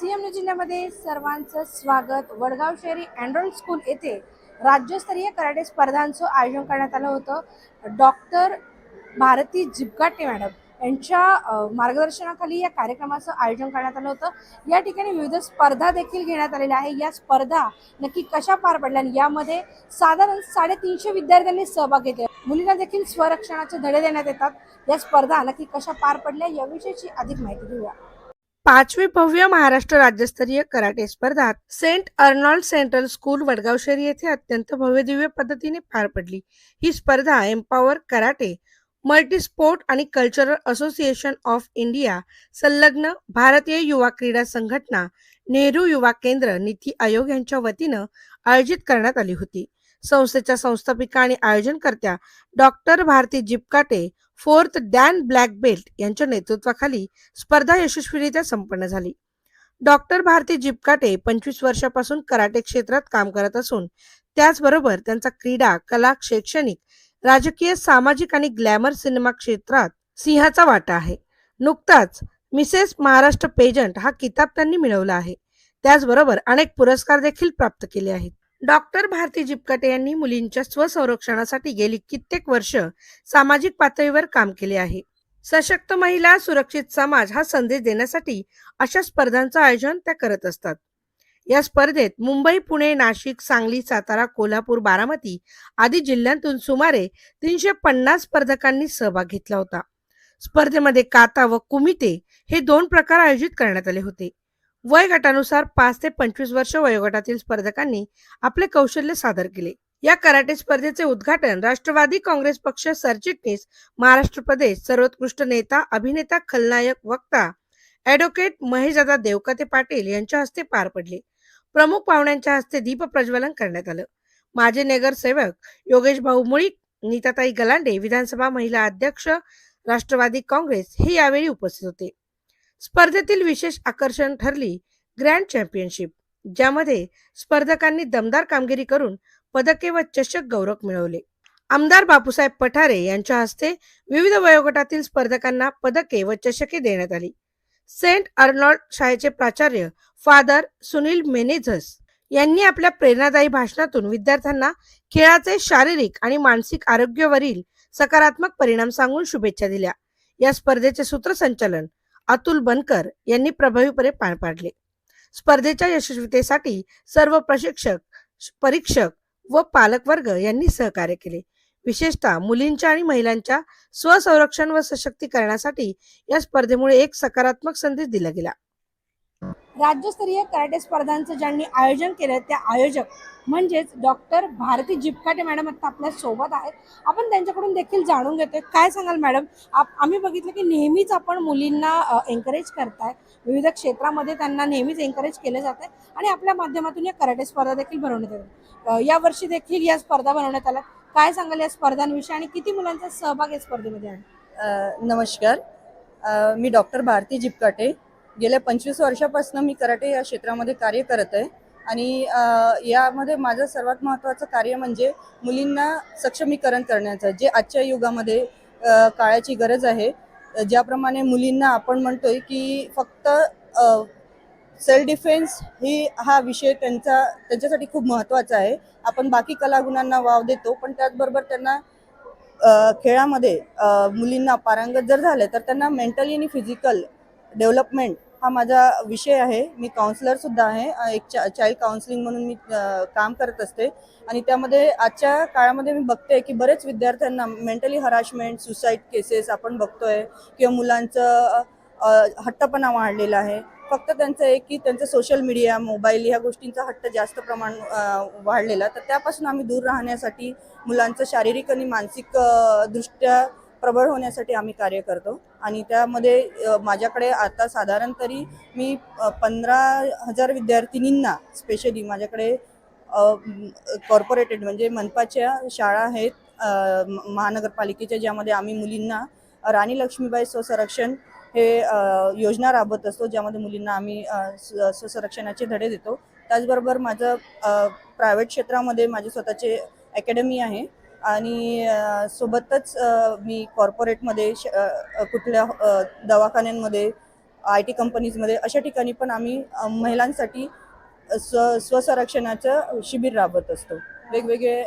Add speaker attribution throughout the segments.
Speaker 1: CM news जिल्ह्यामध्ये सर्वांचं स्वागत. वडगाव शहरी अँड्रॉइड स्कूल येथे राज्यस्तरीय कराटे स्पर्धांचं आयोजन करण्यात आलं होतं. डॉक्टर भारती जिबगाटे मॅडम यांच्या मार्गदर्शनाखाली या कार्यक्रमाचं आयोजन करण्यात आलं होतं. या ठिकाणी विविध स्पर्धा देखील घेण्यात आलेल्या आहे या स्पर्धा नक्की कशा पार पडल्या आणि यामध्ये साधारण साडेतीनशे विद्यार्थ्यांनी सहभाग घेतला मुलींना देखील स्वरक्षणाचे धडे देण्यात येतात. या स्पर्धा नक्की कशा पार पडल्या याविषयीची अधिक माहिती घेऊया. पाचवी भव्य महाराष्ट्र राज्यस्तरीय karate स्पर्धात saint Arnold central school Vadgaon Sheri येथे अत्यंत भव्य दिव्य पद्धतीने पार पडली. ही स्पर्धा एम्पॉवर कराटे मल्टी स्पोर्ट आणि कल्चरल असोसिएशन ऑफ इंडिया संलग्न भारतीय युवा क्रीडा संघटना नेहरू युवा केंद्र नीती आयोग यांच्या वतीनं आयोजित करण्यात आली होती. संस्थेच्या संस्थापिका आणि आयोजनकर्त्या doctor Bharati Jipkate fourth dan black belt यांच्या नेतृत्वाखाली स्पर्धा यशस्वीरित्या संपन्न झाली. डॉक्टर भारती जिपकाटे पंचवीस वर्षापासून कराटे क्षेत्रात काम करत असून त्याचबरोबर त्यांचा क्रीडा कला शैक्षणिक राजकीय सामाजिक आणि ग्लॅमर सिनेमा क्षेत्रात सिंहाचा वाटा आहे. नुकताच मिसेस महाराष्ट्र पेजंट हा किताब त्यांनी मिळवला आहे. त्याचबरोबर अनेक पुरस्कार देखील प्राप्त केले आहेत. डॉक्टर भारती जिपकाटे यांनी मुलींच्या स्वसंरक्षणासाठी गेली कित्येक वर्ष सामाजिक पातळीवर काम केले आहे. सशक्त महिला सुरक्षित समाज हा संदेश देण्यासाठी अशा स्पर्धांचं आयोजन त्या करत असतात. या स्पर्धेत मुंबई पुणे नाशिक सांगली सातारा कोल्हापूर बारामती आदी जिल्ह्यांतून सुमारे तीनशे पन्नास स्पर्धकांनी सहभाग घेतला होता. स्पर्धेमध्ये काता व कुमिते हे दोन प्रकार आयोजित करण्यात आले होते. वय गटानुसार पाच ते पंचवीस वर्ष वयोगटातील स्पर्धकांनी आपले कौशल्य सादर केले. या कराटे स्पर्धेचे उद्घाटन राष्ट्रवादी काँग्रेस पक्ष सरचिटणीस महाराष्ट्र प्रदेश सर्वोत्कृष्ट नेता अभिनेता खलनायक वक्ता ऍडव्होकेट महेशदादा देवकते पाटील यांच्या हस्ते पार पडले. प्रमुख पाहुण्यांच्या हस्ते दीप प्रज्वलन करण्यात आलं. माजी नगरसेवक योगेश भाऊ मुळीक नीताताई गलांडे विधानसभा महिला अध्यक्ष राष्ट्रवादी काँग्रेस हे यावेळी उपस्थित होते. स्पर्धेतील विशेष आकर्षण ठरली ग्रँड चॅम्पियनशिप ज्यामध्ये स्पर्धकांनी दमदार कामगिरी करून पदके व चषक गौरव मिळवले. आमदार बापूसाहेब पठारे यांच्या हस्ते विविध वयोगटातील स्पर्धकांना पदके व चषके देण्यात आली. सेंट अर्नॉल्ड शाळेचे प्राचार्य फादर सुनील मेनेझस यांनी आपल्या प्रेरणादायी भाषणातून विद्यार्थ्यांना खेळाचे शारीरिक आणि मानसिक आरोग्यावरील सकारात्मक परिणाम सांगून शुभेच्छा दिल्या. या स्पर्धेचे सूत्रसंचालन अतुल बनकर यांनी प्रभावीपणे पार पाडले. स्पर्धेच्या यशस्वीतेसाठी सर्व प्रशिक्षक परीक्षक व पालकवर्ग यांनी सहकार्य केले. विशेषतः मुलींच्या आणि महिलांच्या स्वसंरक्षण व सशक्तीकरणासाठी या स्पर्धेमुळे एक सकारात्मक संदेश दिला गेला. राज्यस्तरीय कराटे स्पर्धांचं ज्यांनी आयोजन केलं त्या आयोजक म्हणजेच डॉक्टर भारती जिपकाटे मॅडम आता आपल्यासोबत आहेत. आपण त्यांच्याकडून देखील जाणून घेतोय. काय सांगाल मॅडम? आप- आम्ही बघितलं की नेहमीच आपण मुलींना एन्करेज करताय. विविध क्षेत्रामध्ये त्यांना नेहमीच एन्करेज केलं जात आहे आणि आपल्या माध्यमातून या कराटे स्पर्धा देखील भरवण्यात येतात. यावर्षी या वर्षी देखील या स्पर्धा बनवण्यात आल्या. काय सांगाल या स्पर्धांविषयी? आणि किती मुलांचा सहभाग या स्पर्धेमध्ये आहे?
Speaker 2: नमस्कार. मी डॉक्टर भारती जिपकाटे. गेल्या पंचवीस वर्षापासून मी कराटे या क्षेत्रामध्ये कार्य करत आहे. आणि यामध्ये माझं सर्वात महत्त्वाचं कार्य म्हणजे मुलींना सक्षमीकरण करण्याचं जे आजच्या युगामध्ये काळाची गरज आहे ज्याप्रमाणे मुलींना आपण म्हणतोय की फक्त सेल्फ डिफेन्स ही हा विषय त्यांचा त्यांच्यासाठी खूप महत्त्वाचा आहे. आपण बाकी कलागुणांना वाव देतो पण त्याचबरोबर त्यांना खेळामध्ये मुलींना पारंगत जर झाले तर त्यांना मेंटली आणि फिजिकल डेव्हलपमेंट हा माझा विषय आहे. मी काउन्सिलर सुद्धा आहे. एक चा चाइल्ड काउन्सिलिंग म्हणून मी काम करत असते. आणि त्यामध्ये आजच्या काळामध्ये मी बघते की बरेच विद्यार्थ्यांना मेंटली हराशमेंट सुसाईड केसेस आपण बघतोय किंवा मुलांचं हट्टपणा वाढलेला आहे. फक्त त्यांचं एक की त्यांचं सोशल मीडिया मोबाईल ह्या गोष्टींचा हट्ट जास्त प्रमाण वाढलेला. तर त्यापासून आम्ही दूर राहण्यासाठी मुलांचं शारीरिक आणि मानसिक दृष्ट्या प्रबळ होण्यासाठी आम्ही कार्य करतो. आणि त्यामध्ये माझ्याकडे आता साधारण तरी मी पंधरा हजार विद्यार्थिनींना स्पेशली माझ्याकडे कॉर्पोरेटेड म्हणजे मनपाच्या शाळा आहेत महानगरपालिकेच्या ज्यामध्ये आम्ही मुलींना राणी लक्ष्मीबाई स्वसंरक्षण हे योजना राबवत असतो ज्यामध्ये मुलींना आम्ही स्वसंरक्षणाचे धडे देतो. त्याचबरोबर माझं प्रायव्हेट क्षेत्रामध्ये माझे स्वतःचे अकॅडमी आहे. आणि सोबतच मी कॉर्पोरेटमध्ये श- कुठल्या दवाखान्यांमध्ये आय टी कंपनीजमध्ये अशा ठिकाणी पण आम्ही महिलांसाठी स्व स्वसंरक्षणाचं शिबिर राबवत असतो. वेगवेगळे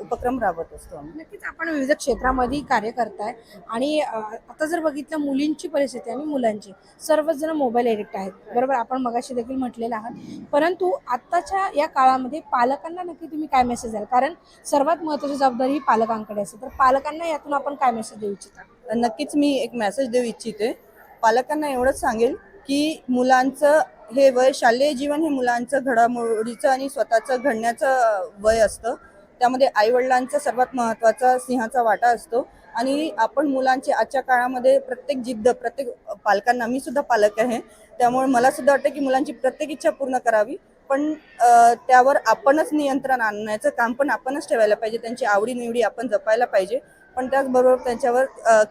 Speaker 2: उपक्रम राबवत असतो
Speaker 1: नक्कीच आपण विविध क्षेत्रामध्ये कार्य करताय आणि आता जर बघितलं मुलींची परिस्थिती आणि मुलांची सर्वच जण मोबाईल एडिक्ट आहेत. बरोबर आपण मगाशी देखील म्हटलेलं आहात. परंतु आत्ताच्या या काळामध्ये पालकांना नक्की तुम्ही काय मेसेज द्याल? कारण सर्वात महत्त्वाची जबाबदारी ही पालकांकडे असते. तर पालकांना यातून आपण काय मेसेज देऊ इच्छिता?
Speaker 2: नक्कीच मी एक मेसेज देऊ इच्छिते. पालकांना एवढंच सांगेल की मुलांचं हे वय शालेय जीवन हे मुलांचं घडामोडीचं आणि स्वतःचं घडण्याचं वय असतं. त्यामध्ये आईवडिलांचा सर्वात महत्त्वाचा सिंहाचा वाटा असतो. आणि आपण मुलांचे आजच्या काळामध्ये प्रत्येक जिद्द प्रत्येक पालकांना मी सुद्धा पालक आहे. त्यामुळे मला सुद्धा वाटतं की मुलांची प्रत्येक इच्छा पूर्ण करावी. पण त्यावर आपणच नियंत्रण आणण्याचं काम पण आपणच ठेवायला पाहिजे. त्यांची आवडीनिवडी आपण जपायला पाहिजे. पण त्याचबरोबर त्यांच्यावर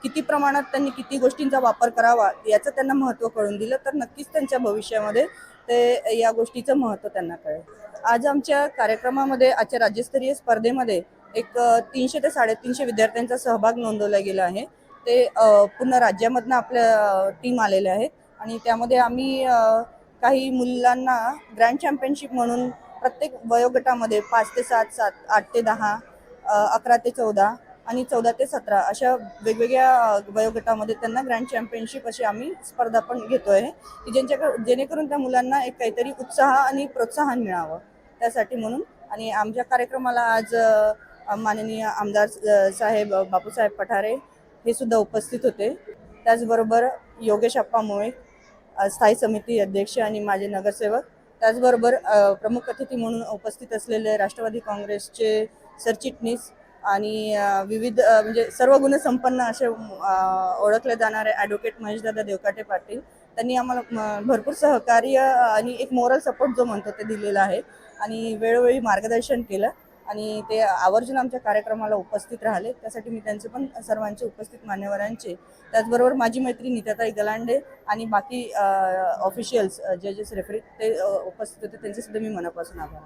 Speaker 2: किती प्रमाणात त्यांनी किती गोष्टींचा वापर करावा याचं त्यांना महत्त्व कळून दिलं तर नक्कीच त्यांच्या भविष्यामध्ये ते या गोष्टीचं महत्त्व त्यांना कळेल. आज आमच्या कार्यक्रमामध्ये आजच्या राज्यस्तरीय स्पर्धेमध्ये एक तीनशे ते साडेतीनशे विद्यार्थ्यांचा सहभाग नोंदवला गेला आहे. ते पूर्ण राज्यामधनं आपल्या टीम आलेले आहेत आणि त्यामध्ये आम्ही काही मुलांना ग्रँड चॅम्पियनशिप म्हणून प्रत्येक वयोगटामध्ये पाच ते सात सात आठ ते दहा अकरा ते चौदा आणि चौदा ते सतरा अशा वेगवेगळ्या वयोगटामध्ये त्यांना ग्रँड चॅम्पियनशिप अशी आम्ही स्पर्धा पण घेतोय. की ज्यांच्याकडे जेणेकरून त्या मुलांना एक काहीतरी उत्साह आणि प्रोत्साहन मिळावं. त्यासाठी म्हणून आणि आमच्या कार्यक्रमाला आज माननीय आमदार साहेब बापूसाहेब पठारे हे सुद्धा उपस्थित होते. त्याचबरोबर योगेश अप्पा मुळे स्थायी समिती अध्यक्ष आणि माझे नगरसेवक. त्याचबरोबर प्रमुख अतिथी म्हणून उपस्थित असलेले राष्ट्रवादी काँग्रेसचे सरचिटणीस आणि विविध म्हणजे सर्व गुणसंपन्न असे ओळखले जाणारे ॲडव्होकेट महेशदादा देवकाटे पाटील. त्यांनी आम्हाला भरपूर सहकार्य आणि एक मोरल सपोर्ट जो म्हणतो ते दिलेला आहे. आणि वेळोवेळी मार्गदर्शन केलं आणि ते आवर्जून आमच्या कार्यक्रमाला उपस्थित राहिले. त्यासाठी मी त्यांचे पण सर्वांचे उपस्थित मान्यवरांचे त्याचबरोबर माझी मैत्री नीताताई गलांडे आणि बाकी ऑफिशियल्स जजेस रेफरी ते उपस्थित होते त्यांचे सुद्धा मी मनापासून आभार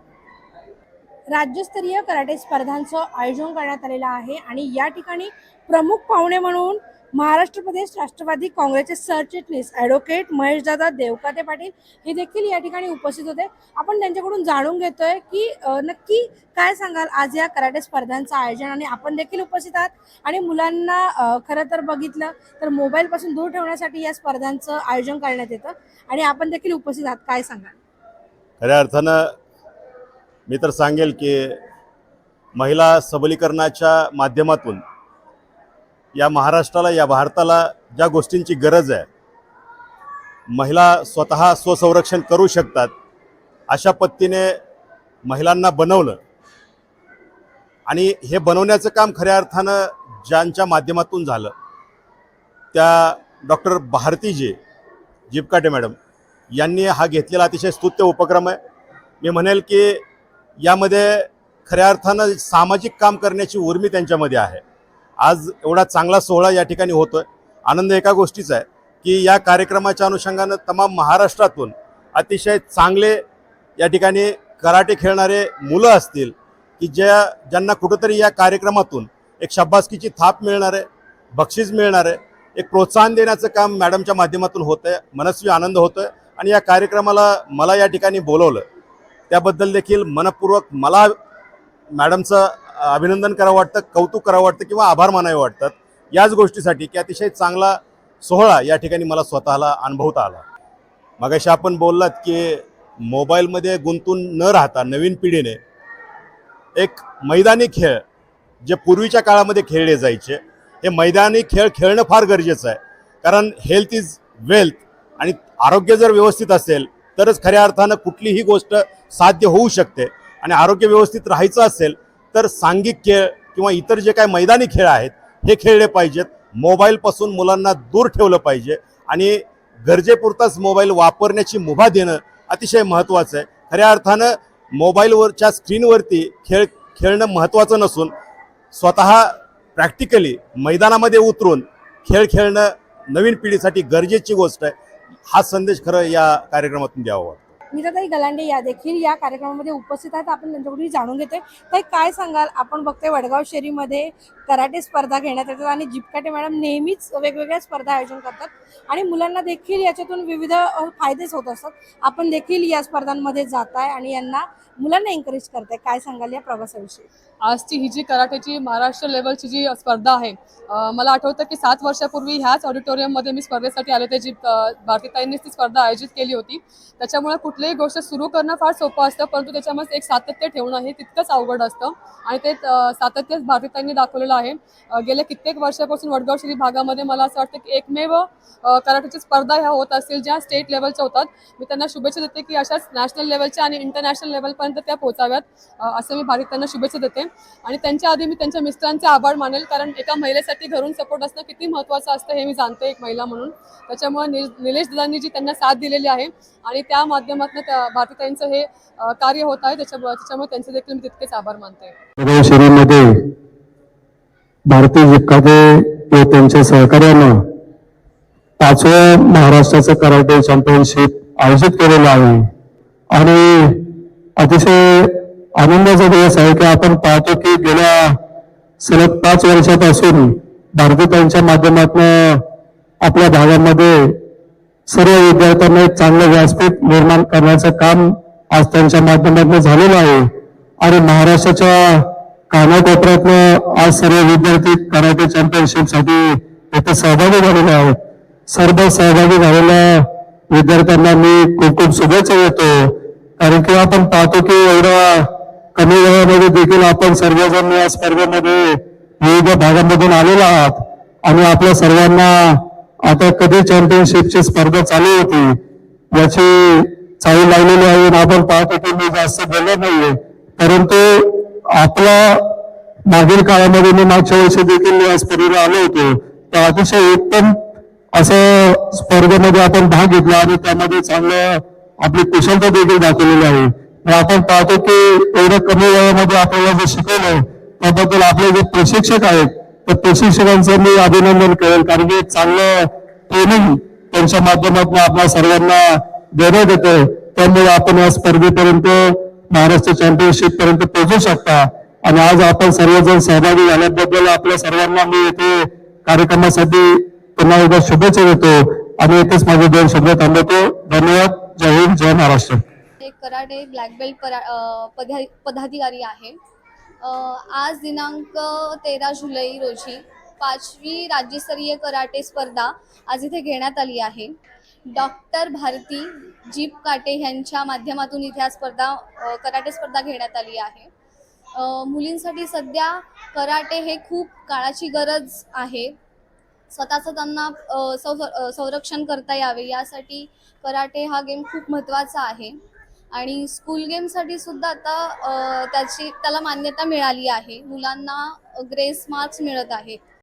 Speaker 1: राज्यस्तरीय कराटे स्पर्धांचं आयोजन करण्यात आलेलं आहे आणि या ठिकाणी प्रमुख पाहुणे म्हणून महाराष्ट्र प्रदेश राष्ट्रवादी काँग्रेसचे सरचिटणीस ॲडव्होकेट महेशदादा देवकाते पाटील हे देखील या ठिकाणी उपस्थित होते. आपण त्यांच्याकडून जाणून घेतोय की नक्की काय सांगाल आज या कराटे स्पर्धांचं आयोजन आणि आपण देखील उपस्थित आहात? आणि मुलांना खरं तर बघितलं तर मोबाईलपासून दूर ठेवण्यासाठी या स्पर्धांचं आयोजन करण्यात येतं आणि आपण देखील उपस्थित आहात. काय सांगाल?
Speaker 3: खऱ्या अर्थानं मी तर सांगेल की महिला सबलीकरणाच्या माध्यमातून या महाराष्ट्राला या भारताला ज्या गोष्टींची गरज आहे महिला स्वतः स्वसंरक्षण करू शकतात अशा पद्धतीने महिलांना बनवलं. आणि हे बनवण्याचं काम खऱ्या अर्थानं ज्यांच्या माध्यमातून झालं त्या डॉक्टर भारतीजी जिपकाटे मॅडम यांनी हा घेतलेला अतिशय स्तुत्य उपक्रम आहे. मी म्हणेल की यामध्ये खऱ्या अर्थानं सामाजिक काम करण्याची उर्मी त्यांच्यामध्ये आहे. आज एवढा चांगला सोहळा या ठिकाणी होतोय. आनंद एका गोष्टीचा आहे की या कार्यक्रमाच्या अनुषंगानं तमाम महाराष्ट्रातून अतिशय चांगले या ठिकाणी कराटे खेळणारे मुलं असतील की ज्या ज्यांना कुठंतरी या कार्यक्रमातून एक शाबासकीची थाप मिळणार आहे बक्षीस मिळणार आहे एक प्रोत्साहन देण्याचं काम मॅडमच्या माध्यमातून होतं आहे मनस्वी आनंद होतोय. आणि या कार्यक्रमाला मला या ठिकाणी बोलवलं त्याबद्दल देखील मनपूर्वक मला मॅडमचं अभिनंदन करावं वाटतं कौतुक करावं वाटतं किंवा आभार मानावे वाटतात. याच गोष्टीसाठी की अतिशय चांगला सोहळा या ठिकाणी मला स्वतःला अनुभवता आला. मगाशी आपण बोललात की मोबाईलमध्ये गुंतून न राहता नवीन पिढीने एक मैदानी खेळ जे पूर्वीच्या काळामध्ये खेळले जायचे हे मैदानी खेळ खेळणं फार गरजेचं आहे. कारण हेल्थ इज वेल्थ आणि आरोग्य जर व्यवस्थित असेल तरच खऱ्या अर्थानं कुठलीही गोष्ट साध्य होऊ शकते. आणि आरोग्य व्यवस्थित राहायचं असेल तर सांघिक खेळ किंवा इतर जे काही मैदानी खेळ आहेत हे खेळले पाहिजेत. मोबाईलपासून मुलांना दूर ठेवलं पाहिजे. आणि गरजेपुरताच मोबाईल वापरण्याची मुभा देणं अतिशय महत्त्वाचं आहे. खऱ्या अर्थानं मोबाईलवरच्या स्क्रीनवरती खेळ खेळणं महत्त्वाचं नसून स्वतः प्रॅक्टिकली मैदानामध्ये उतरून खेळ खेळणं नवीन पिढीसाठी गरजेची गोष्ट आहे. हा संदेश खरं या कार्यक्रमातून द्यावा वाटतो
Speaker 1: नीताताई गलांडे या देखील या कार्यक्रमामध्ये उपस्थित आहेत आपण त्यांच्याकडून जाणून घेते ताई काय सांगाल? आपण बघतोय वडगाव शेरीमध्ये कराटे स्पर्धा घेण्यात येतात आणि जिपकाटे मॅडम नेहमीच वेगवेगळ्या स्पर्धा आयोजन करतात आणि मुलांना देखील याच्यातून विविध फायदेच होत असतात. आपण देखील या स्पर्धांमध्ये जात आहे आणि यांना मुलांना एनकरेज करताय. काय सांगाल या प्रवासाविषयी?
Speaker 4: आजची ही जी कराटेची महाराष्ट्र लेवलची जी स्पर्धा आहे मला आठवतं की सात वर्षापूर्वी ह्याच ऑडिटोरियममध्ये मी स्पर्धेसाठी आले होते जी अं, भारतीताईंनीच ती स्पर्धा आयोजित केली होती. त्याच्यामुळे कुठलीही गोष्ट सुरू करणं फार सोपं असतं परंतु त्याच्यामध्ये एक सातत्य ठेवणं हे तितकंच अवघड असतं. आणि ते सातत्यच भारतीताईंनी दाखवलेलं आहे. गेल्या कित्येक वर्षापासून वडगाव शहरी भागामध्ये मला असं वाटतं की एकमेव कराटेच्या कराटेची स्पर्धा ह्या होत असतील ज्या स्टेट लेवलच्या होतात. मी त्यांना शुभेच्छा देते की अशाच नॅशनल लेवलच्या आणि इंटरनॅशनल लेवलपर्यंत त्या पोहोचाव्यात. असं मी भारतीतांना शुभेच्छा देते. आणि त्यांच्या आधी मी त्यांच्या मिस्टरांचे आभार मानेल कारण एका महिलेसाठी घरून सपोर्ट असणं किती महत्त्वाचं असतं हे मी जाणते एक महिला म्हणून. त्याच्यामुळे नि निलेश दादांनी जी त्यांना साथ दिलेली आहे आणि त्या माध्यमात माध्यमातून त्या भारतीताईंचं हे कार्य होत आहे. त्याच्यामुळे त्याच्यामुळे त्यांचे देखील मी तितकेच आभार मानते.
Speaker 5: वडगाव भारतीय जिकादे व त्यांच्या सहकार्यानं पाचवं महाराष्ट्राचं कराटे चॅम्पियनशिप आयोजित केलेलं आहे. आणि अतिशय आनंदाचा दिवस आहे की आपण पाहतो की गेल्या सलग पाच वर्षापासून भारतीतांच्या माध्यमातून आपल्या भागामध्ये सर्व विद्यार्थ्यांना एक चांगलं व्यासपीठ निर्माण करण्याचं काम आज त्यांच्या माध्यमातून झालेलं आहे. आणि महाराष्ट्राच्या कानाकोपऱ्यातनं आज सर्व विद्यार्थी कराटे चॅम्पियनशिपसाठी इथं सहभागी झालेले आहेत. सर्व सहभागी झालेल्या विद्यार्थ्यांना मी खूप खूप शुभेच्छा देतो. कारण की आपण पाहतो की एवढ्या कमी वेळामध्ये देखील आपण सर्वजण या स्पर्धेमध्ये विविध भागांमधून आलेलो आहात. आणि आपल्या सर्वांना आता कधी चॅम्पियनशिपची स्पर्धा चालू होती याची चाळी लागलेली आहे आणि आपण पाहतो की मी जास्त बोलत नाहीये. परंतु आपला मागील काळामध्ये मी मागच्या वर्षी देखील या स्पर्धेला आलो होतो. तर अतिशय उत्तम असं स्पर्धेमध्ये आपण भाग घेतला आणि त्यामध्ये चांगलं आपली कुशलता देखील दाखवलेली आहे. आपण पाहतो की एवढ्या कमी वेळामध्ये आपल्याला जे शिकवलं त्याबद्दल आपले जे प्रशिक्षक आहेत त्या प्रशिक्षकांचं मी अभिनंदन करेल. कारण की एक चांगलं ट्रेनिंग त्यांच्या माध्यमातून आपल्या सर्वांना देण्यात येते त्यामुळे आपण या स्पर्धेपर्यंत महाराष्ट्र चॅम्पियनशिप पर्यंत पोहोचू शकता. आणि आज आपण सर्वजण सहभागी झाल्याबद्दल आपल्या सर्वांना मी येथे कार्यक्रमासाठी पुन्हा एकदा शुभेच्छा देतो. आणि येथेच माझे दोन शब्द थांबवतो. धन्यवाद. जय हिंद जय Maharashtra.
Speaker 6: Karate karate black belt पदा पदाधिकारी आहे. आज दिनांक तेरा जुलै रोजी पाचवी राज्यस्तरीय कराटे स्पर्धा आज इथे घेण्यात आली आहे. डॉक्टर भारती जीप काटे यांच्या माध्यमातून इथे आज स्पर्धा कराटे स्पर्धा घेण्यात आली आहे. मुलींसाठी सध्या कराटे हे खूप काळाची गरज आहे. स्वतःचं त्यांना संरक्षण करता यावे यासाठी कराटे हा गेम खूप महत्त्वाचा आहे. आणि स्कूल गेमसाठी सुद्धा आता त्याची त्याला मान्यता मिळाली आहे. मुलांना ग्रेस मार्क्स मिळत आहेत.